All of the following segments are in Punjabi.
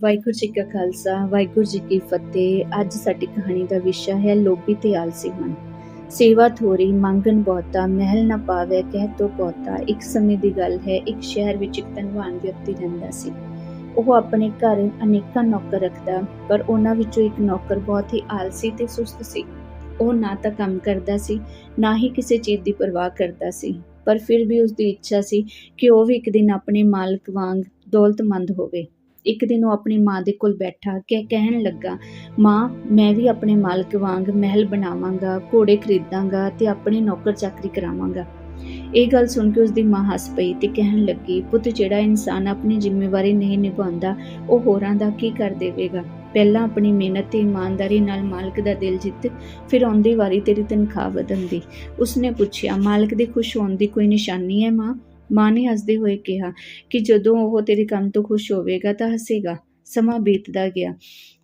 ਵਾਹਿਗੁਰੂ ਜੀ ਕਾ ਖਾਲਸਾ, ਵਾਹਿਗੁਰੂ ਜੀ ਕੀ ਫਤਿਹ। ਅੱਜ ਸਾਡੀ ਕਹਾਣੀ ਦਾ ਵਿਸ਼ਾ ਹੈ, ਲੋਭੀ ਤੇ ਆਲਸੀ ਮਨ। ਸੇਵਾ ਥੋਰੀ ਮੰਗਣ ਬਹੁਤਾ, ਮਹਿਲ ਨਾ ਪਾਵੇ, ਕਹਿ ਤੋ ਬਹੁਤਾ। ਇੱਕ ਸਮੇਂ ਦੀ ਗੱਲ ਹੈ, ਇੱਕ ਸ਼ਹਿਰ ਵਿੱਚ ਇੱਕ ਧਨਵਾਨ ਵਿਅਕਤੀ ਰਹਿੰਦਾ ਸੀ। ਉਹ ਆਪਣੇ ਘਰ ਅਨੇਕਾਂ ਨੌਕਰ ਰੱਖਦਾ, ਪਰ ਉਹਨਾਂ ਵਿੱਚੋਂ ਇੱਕ ਨੌਕਰ ਬਹੁਤ ਹੀ ਆਲਸੀ ਤੇ ਸੁਸਤ ਸੀ। ਉਹ ਨਾ ਤਾਂ ਕੰਮ ਕਰਦਾ ਸੀ, ਨਾ ਹੀ ਕਿਸੇ ਚੀਜ਼ ਦੀ ਪਰਵਾਹ ਕਰਦਾ ਸੀ। ਪਰ ਫਿਰ ਵੀ ਉਸ ਦੀ ਇੱਛਾ ਸੀ ਕਿ ਉਹ ਵੀ ਇੱਕ ਦਿਨ ਆਪਣੇ ਮਾਲਕ ਵਾਂਗ ਦੌਲਤਮੰਦ ਹੋਵੇ। ਇੱਕ ਦਿਨ ਉਹ ਆਪਣੀ ਮਾਂ ਦੇ ਕੋਲ ਬੈਠਾ ਕਿ ਕਹਿਣ ਲੱਗਾ, ਮਾਂ, ਮੈਂ ਵੀ ਆਪਣੇ ਮਾਲਕ ਵਾਂਗ ਮਹਿਲ ਬਣਾਵਾਂਗਾ, ਘੋੜੇ ਖਰੀਦਾਂਗਾ ਤੇ ਆਪਣੇ ਨੌਕਰ ਚਾਕਰੀ ਕਰਾਵਾਂਗਾ। ਇਹ ਗੱਲ ਸੁਣ ਕੇ ਉਸਦੀ ਮਾਂ ਹੱਸ ਪਈ ਤੇ ਕਹਿਣ ਲੱਗੀ, ਪੁੱਤ, ਜਿਹੜਾ ਇਨਸਾਨ ਆਪਣੀ ਜ਼ਿੰਮੇਵਾਰੀ ਨਹੀਂ ਨਿਭਾਉਂਦਾ, ਉਹ ਹੋਰਾਂ ਦਾ ਕੀ ਕਰ ਦੇਵੇਗਾ? ਪਹਿਲਾਂ ਆਪਣੀ ਮਿਹਨਤ ਤੇ ਇਮਾਨਦਾਰੀ ਨਾਲ ਮਾਲਕ ਦਾ ਦਿਲ ਜਿੱਤ, ਫਿਰ ਆਉਂਦੀ ਵਾਰੀ ਤੇਰੀ ਤਨਖਾਹ ਵਧਣ ਦੀ। ਉਸਨੇ ਪੁੱਛਿਆ, ਮਾਲਕ ਦੇ ਖੁਸ਼ ਹੋਣ ਦੀ ਕੋਈ ਨਿਸ਼ਾਨੀ ਹੈ, ਮਾਂ? ਮਾਂ ਨੇ ਹੱਸਦੇ ਹੋਏ ਕਿਹਾ ਕਿ ਜਦੋਂ ਉਹ ਤੇਰੇ ਕੰਮ ਤੋਂ ਖੁਸ਼ ਹੋਵੇਗਾ ਤਾਂ ਹੱਸੇਗਾ। ਸਮਾਂ ਬੀਤਦਾ ਗਿਆ।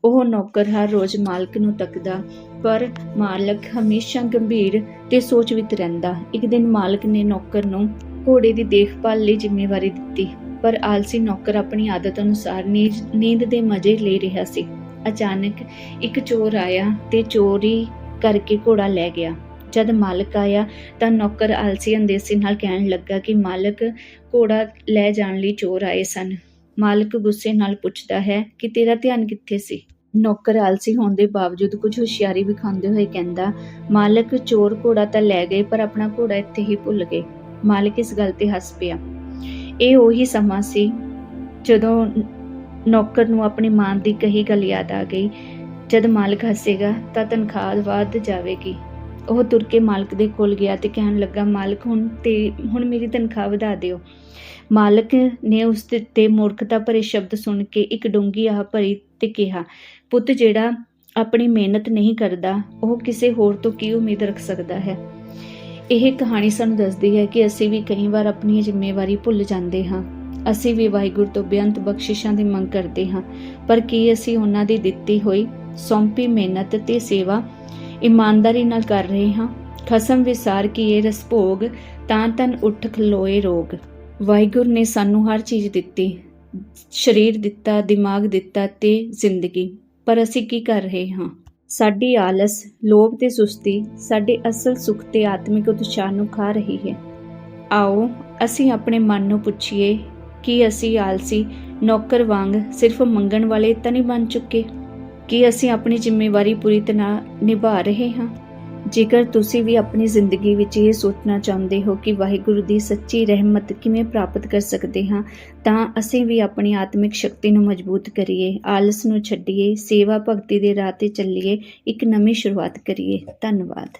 ਉਹ ਨੌਕਰ ਹਰ ਰੋਜ਼ ਮਾਲਕ ਨੂੰ ਤੱਕਦਾ, ਪਰ ਮਾਲਕ ਹਮੇਸ਼ਾ ਗੰਭੀਰ ਤੇ ਸੋਚ ਵਿੱਚ ਰਹਿੰਦਾ। ਇੱਕ ਦਿਨ ਮਾਲਕ ਨੇ ਨੌਕਰ ਨੂੰ ਘੋੜੇ ਦੀ ਦੇਖਭਾਲ ਲਈ ਜ਼ਿੰਮੇਵਾਰੀ ਦਿੱਤੀ, ਪਰ ਆਲਸੀ ਨੌਕਰ ਆਪਣੀ ਆਦਤ ਅਨੁਸਾਰ ਨੀਂਦ ਨੀਂਦ ਦੇ ਮਜ਼ੇ ਲੈ ਰਿਹਾ ਸੀ। ਅਚਾਨਕ ਇੱਕ ਚੋਰ ਆਇਆ ਤੇ ਚੋਰੀ ਕਰਕੇ ਘੋੜਾ ਲੈ ਗਿਆ। ਜਦ ਮਾਲਕ ਆਇਆ ਤਾਂ ਨੌਕਰ ਆਲਸੀ ਅੰਦੇਸੀ ਨਾਲ ਕਹਿਣ ਲੱਗਾ ਕਿ ਮਾਲਕ ਘੋੜਾ ਲੈ ਜਾਣ ਲਈ ਚੋਰ ਆਏ ਸਨ। ਮਾਲਕ ਗੁੱਸੇ ਨਾਲ ਪੁੱਛਦਾ ਹੈ ਕਿ ਤੇਰਾ ਧਿਆਨ ਕਿੱਥੇ ਸੀ? ਨੌਕਰ ਆਲਸੀ ਹੋਣ ਦੇ ਬਾਵਜੂਦ ਕੁਝ ਹੁਸ਼ਿਆਰੀ ਵਿਖਾਉਂਦੇ ਹੋਏ ਕਹਿੰਦਾ, ਮਾਲਕ, ਚੋਰ ਘੋੜਾ ਤਾਂ ਲੈ ਗਏ, ਪਰ ਆਪਣਾ ਘੋੜਾ ਇੱਥੇ ਹੀ ਭੁੱਲ ਗਏ। ਮਾਲਕ ਇਸ ਗੱਲ ਤੇ ਹੱਸ ਪਿਆ। ਇਹ ਉਹੀ ਸਮਾਂ ਸੀ ਜਦੋਂ ਨੌਕਰ ਨੂੰ ਆਪਣੀ ਮਾਂ ਦੀ ਕਹੀ ਗੱਲ ਯਾਦ ਆ ਗਈ। ਜਦ ਮਾਲਕ ਹੱਸੇਗਾ ਤਾਂ ਤਨਖਾਹ ਵੱਧ ਜਾਵੇਗੀ। ਉਹ ਤੁਰ ਕੇ ਮਾਲਕ ਦੇ ਕੋਲ ਗਿਆ ਤੇ ਕਹਿਣ ਲੱਗਾ, ਮਾਲਕ, ਹੁਣ ਤੇ, ਹੁਣ ਮੇਰੀ ਤਨਖਾਹ ਵਧਾ ਦਿਓ। ਮਾਲਕ ਨੇ ਉਸ ਤੇ ਮੂਰਖਤਾ ਭਰੇ ਸ਼ਬਦ ਸੁਣ ਕੇ ਇੱਕ ਡੂੰਗੀ ਆਹ ਭਰੀ ਤੇ ਕਿਹਾ, ਪੁੱਤ, ਜਿਹੜਾ ਆਪਣੀ ਮਿਹਨਤ ਨਹੀਂ ਕਰਦਾ, ਉਹ ਕਿਸੇ ਹੋਰ ਤੋਂ ਕੀ ਉਮੀਦ ਰੱਖ ਸਕਦਾ ਹੈ? ਇਹ ਕਹਾਣੀ ਸਾਨੂੰ ਦੱਸਦੀ ਹੈ ਕਿ ਅਸੀਂ ਵੀ ਕਈ ਵਾਰ ਆਪਣੀ ਜ਼ਿੰਮੇਵਾਰੀ ਭੁੱਲ ਜਾਂਦੇ ਹਾਂ। ਅਸੀਂ ਵੀ ਵਾਹਿਗੁਰੂ ਤੋਂ ਬੇਅੰਤ ਬਖਸ਼ਿਸ਼ਾਂ ਦੀ ਮੰਗ ਕਰਦੇ ਹਾਂ, ਪਰ ਕੀ ਅਸੀਂ ਉਹਨਾਂ ਦੀ ਦਿੱਤੀ ਹੋਈ ਸੌਂਪੀ ਮਿਹਨਤ ਤੇ ਸੇਵਾ ਇਮਾਨਦਾਰੀ ਨਾਲ ਕਰ ਰਹੇ ਹਾਂ। ਖਸਮ ਵਿਸਾਰ ਕੀ ਇਹ ਰਸ ਭੋਗ, ਤਾਂ ਤਨ ਉੱਠ ਖਲੋਏ ਰੋਗ। ਵਾਹਿਗੁਰੂ ਨੇ ਸਾਨੂੰ ਹਰ ਚੀਜ਼ ਦਿੱਤੀ। ਸਰੀਰ ਦਿੱਤਾ, ਦਿਮਾਗ ਦਿੱਤਾ ਤੇ ਜ਼ਿੰਦਗੀ। ਪਰ ਅਸੀਂ ਕੀ ਕਰ ਰਹੇ ਹਾਂ? ਸਾਡੀ ਆਲਸ, ਲੋਭ ਤੇ ਸੁਸਤੀ, ਸਾਡੇ ਅਸਲ ਸੁੱਖ ਤੇ ਆਤਮਿਕ ਉਤਸ਼ਾਹ ਨੂੰ ਖਾ ਰਹੀ ਹੈ। ਆਓ, ਅਸੀਂ ਆਪਣੇ ਮਨ ਨੂੰ ਪੁੱਛੀਏ, ਕਿ ਅਸੀਂ ਆਲਸੀ, ਨੌਕਰ ਵਾਂਗ ਸਿਰਫ ਮੰਗਣ ਵਾਲੇ ਤਾਂ ਨਹੀਂ ਬਣ ਚੁੱਕੇ? ਕਿ ਅਸੀਂ ਆਪਣੀ ਜ਼ਿੰਮੇਵਾਰੀ ਪੂਰੀ ਤਰ੍ਹਾਂ ਨਿਭਾ ਰਹੇ ਹਾਂ। ਜੇਕਰ ਤੁਸੀਂ ਵੀ ਆਪਣੀ ਜ਼ਿੰਦਗੀ ਵਿੱਚ ਇਹ ਸੋਚਣਾ ਚਾਹੁੰਦੇ ਹੋ ਕਿ ਵਾਹਿਗੁਰੂ ਦੀ ਸੱਚੀ ਰਹਿਮਤ ਕਿਵੇਂ ਪ੍ਰਾਪਤ ਕਰ ਸਕਦੇ ਹਾਂ, ਤਾਂ ਅਸੀਂ ਵੀ ਆਪਣੀ ਆਤਮਿਕ ਸ਼ਕਤੀ ਨੂੰ ਮਜ਼ਬੂਤ ਕਰੀਏ, ਆਲਸ ਨੂੰ ਛੱਡੀਏ, ਸੇਵਾ ਭਗਤੀ ਦੇ ਰਾਹ ਤੇ ਚੱਲੀਏ, ਇੱਕ ਨਵੀਂ ਸ਼ੁਰੂਆਤ ਕਰੀਏ। ਧੰਨਵਾਦ।